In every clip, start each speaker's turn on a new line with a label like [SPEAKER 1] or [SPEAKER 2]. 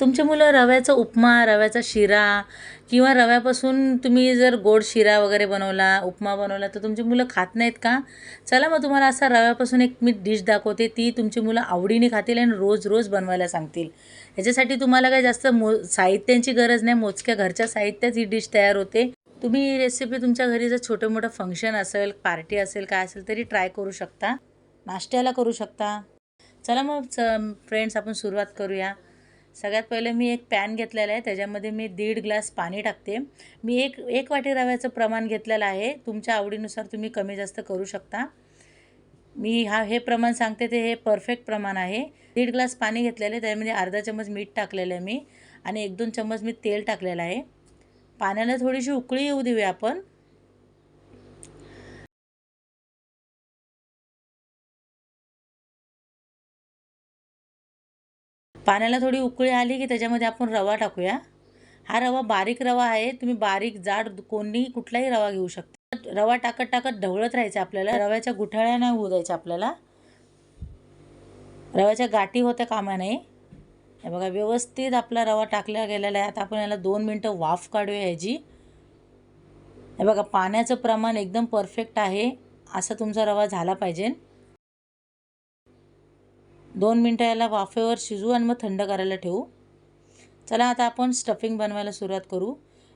[SPEAKER 1] तुमचे मुलं रव्याचा उपमा रव्याचा शिरा किंवा रव्यापासून तुम्ही जर गोड शिरा वगैरे बनवला उपमा बनवला तर तुमची मुलं खात नाहीत का? चला मग तुम्हाला असा रव्यापासून एक मी डिश दाखवते. ती तुमची मुलं आवडीने खातील आणि रोज रोज बनवायला सांगतील. याच्यासाठी तुम्हाला काही जास्त मो साहित्यांची गरज नाही. मोजक्या घरच्या साहित्यात ही डिश तयार होते. तुम्ही ही रेसिपी तुमच्या घरी जर छोटं मोठं फंक्शन असेल पार्टी असेल काय असेल तरी ट्राय करू शकता. नाश्त्याला करू शकता. चला मग च फ्रेंड्स आपण सुरुवात करूया. सगळ्यात पहिले मी एक पॅन घेतलेला आहे त्याच्यामध्ये मी दीड ग्लास पाणी टाकते. मी एक एक वाटी रव्याचं प्रमाण घेतलेलं आहे. तुमच्या आवडीनुसार तुम्ही कमी जास्त करू शकता. मी हा हे प्रमाण सांगते ते हे परफेक्ट प्रमाण आहे. दीड ग्लास पाणी घेतलेलं आहे त्यामध्ये अर्धा चम्मच मीठ टाकलेलं आहे मी. आणि एक दोन चम्मच मी तेल टाकलेलं आहे. पाण्याला थोडीशी उकळी येऊ देऊया आपण. पाण्याला थोडी उकळी आली की त्याच्यामध्ये आपण रवा टाकूया. हा रवा बारीक रवा आहे. तुम्ही बारीक जाड कोणीही कुठलाही रवा घेऊ शकता. रवा टाकत टाकत ढवळत राहायचं आपल्याला. रव्याच्या गुठळ्या नाही होऊ द्यायच्या आपल्याला. रव्याच्या गाठी होत्या कामा नये हे बघा व्यवस्थित आपला रवा टाकला गेलेला आहे. आता आपण याला दोन मिनटं वाफ काढूया याची हे बघा पाण्याचं प्रमाण एकदम परफेक्ट आहे. असा तुमचा रवा झाला पाहिजे. दोन मिनटं याला वाफेवर शिजू आणि मग थंड करायला ठेवू. चला आता आपण स्टफिंग बनवायला सुरुवात करू.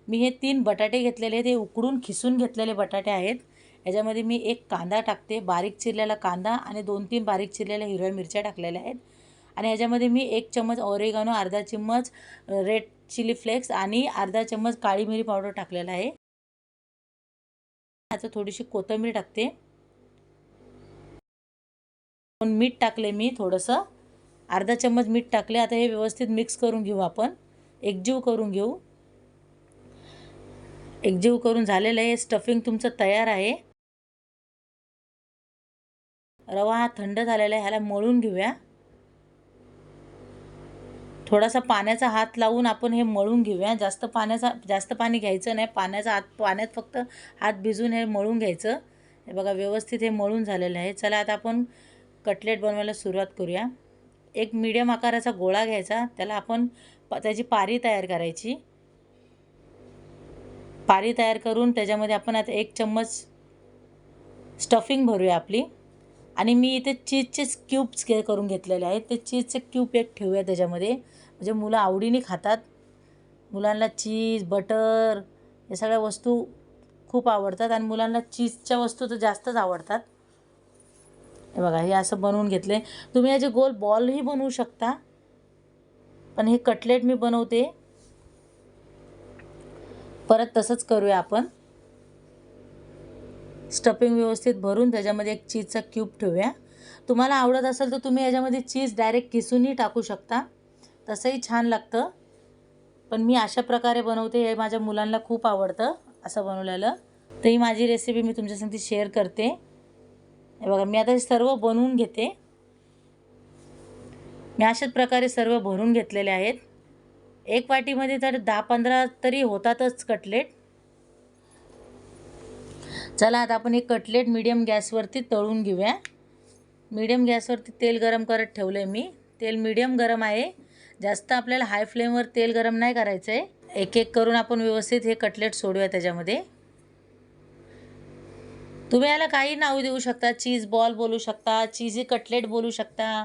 [SPEAKER 1] मी हे तीन बटाटे घेतलेले आहेत. हे उकडून खिसून घेतलेले बटाटे आहेत. याच्यामध्ये मी एक कांदा टाकते. बारीक चिरलेला कांदा आणि दोन तीन बारीक चिरलेल्या हिरव्या मिरच्या टाकलेल्या आहेत. आणि ह्याच्यामध्ये मी एक चम्मच ओरेगानो अर्धा चम्मच रेड चिली फ्लेक्स आणि अर्धा चम्मच काळी मिरी पावडर टाकलेला आहे. आता थोडीशी कोथिंबीर टाकते. मीठ टाकले मी थोडंसं. अर्धा चम्मच मीठ टाकले. आता हे व्यवस्थित मिक्स करून घेऊ आपण. एकजीव करून घेऊ. एकजीव करून झालेलं आहे. स्टफिंग तुमचं तयार आहे. रवा हा थंड झालेला आहे. ह्याला मळून घेऊया. थोडासा पाण्याचा हात लावून आपण हे मळून घेऊया. जास्त पाण्याचा जास्त पाणी घ्यायचं नाही. पाण्याचा हात पाण्यात फक्त हात भिजून हे मळून घ्यायचं. हे बघा व्यवस्थित हे मळून झालेलं आहे. चला आता आपण कटलेट बनवायला सुरुवात करूया. एक मीडियम आकाराचा गोळा घ्यायचा. त्याला आपण प त्याची पारी तयार करायची. पारी तयार करून त्याच्यामध्ये आपण आता एक चम्मच स्टफिंग भरूया आपली. आणि मी इथे चीजचे क्यूब्स घे करून घेतलेले आहेत. ते चीजचे क्यूब एक ठेवूया त्याच्यामध्ये. म्हणजे मुलं आवडीने खातात. मुलांना चीज बटर या सगळ्या वस्तू खूप आवडतात. आणि मुलांना चीजच्या वस्तू तर जास्तच आवडतात. हे बघा हे असं बनवून घेतले तुम्ही याचे गोल बॉलही बनवू शकता. पण हे कटलेट मी बनवते. परत तसंच करूया आपण. स्टफिंग व्यवस्थित भरून त्याच्यामध्ये एक चीजचा क्यूब ठेवूया. तुम्हाला आवडत असेल तर तुम्ही याच्यामध्ये चीज डायरेक्ट किसूनही टाकू शकता. तसंही छान लागतं. पण मी अशा प्रकारे बनवते हे माझ्या मुलांना खूप आवडतं असं बनवलेलं. तर ही माझी रेसिपी मी तुमच्यासाठी शेअर करते. हे बघा मी आता हे सर्व बनवून घेते. मी अशाच प्रकारे सर्व भरून घेतलेले आहेत. एक वाटीमध्ये तर दहा पंधरा तरी होतातच कटलेट. चला आता आपण एक कटलेट मीडियम गॅसवरती तळून घेऊया. मीडियम गॅसवरती तेल गरम करत ठेवलं आहे मी. तेल मीडियम गरम आहे. जास्त आपल्याला हाय फ्लेमवर तेल गरम नाही करायचं आहे एक एक करून आपण व्यवस्थित हे कटलेट सोडूया त्याच्यामध्ये. तुम्ही याला काही नाव देऊ शकता. चीज बॉल बोलू शकता चीजी कटलेट बोलू शकता.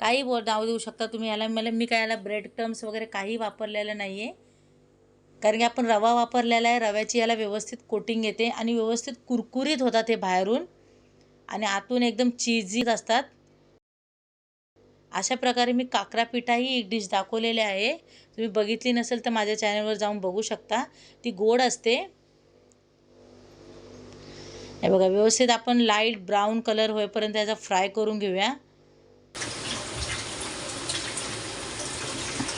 [SPEAKER 1] काही बोल नाव देऊ शकता तुम्ही याला. मला मी काय याला ब्रेड क्रम्स वगैरे काही वापरलेलं नाही आहे कारण की आपण रवा वापरलेला आहे. रव्याची याला व्यवस्थित कोटिंग येते आणि व्यवस्थित कुरकुरीत होतात हे बाहेरून. आणि आतून एकदम चीजीत असतात. अशा प्रकारे मी काकरा पिठाही एक डिश दाखवलेली आहे. तुम्ही बघितली नसेल तर माझ्या चॅनलवर जाऊन बघू शकता. ती गोड असते. हे बघा व्यवस्थित आपण लाइट ब्राऊन कलर होईपर्यंत याचा फ्राय करून घेऊया.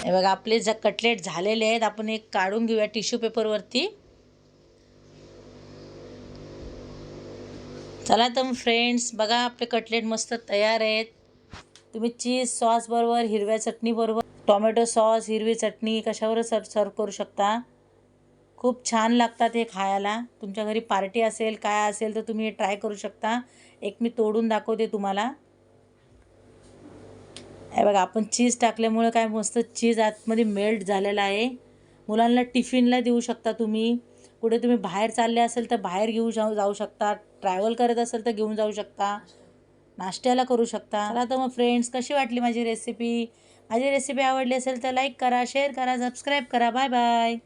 [SPEAKER 1] हे बघा आपले ज कटलेट झालेले आहेत आपण एक काढून घेऊया टिश्यू पेपरवरती चला तर फ्रेंड्स बघा आपले कटलेट मस्त तयार आहेत. तुम्ही चीज सॉसबरोबर हिरव्या चटणीबरोबर टॉमॅटो सॉस हिरवी चटणी कशावर सर्व सर्व करू शकता. खूप छान लागतात हे खायला. तुमच्या घरी पार्टी असेल काय असेल तर तुम्ही हे ट्राय करू शकता. एक मी तोडून दाखवते तुम्हाला. हे बघा आपण चीज टाकल्यामुळे काय मस्त चीज आतमध्ये मेल्ट झालेला आहे. मुलांना टिफिनला देऊ शकता तुम्ही. कुठे तुम्ही बाहेर चालले असेल तर बाहेर घेऊ जाऊ जाऊ शकता. ट्रॅव्हल करत असेल तर घेऊन जाऊ शकता. नाश्त्याला करू शकता. चला तर मग फ्रेंड्स कशी वाटली माझी रेसिपी माझी रेसिपी आवडली असेल तर लाईक करा शेअर करा सबस्क्राईब करा. Bye bye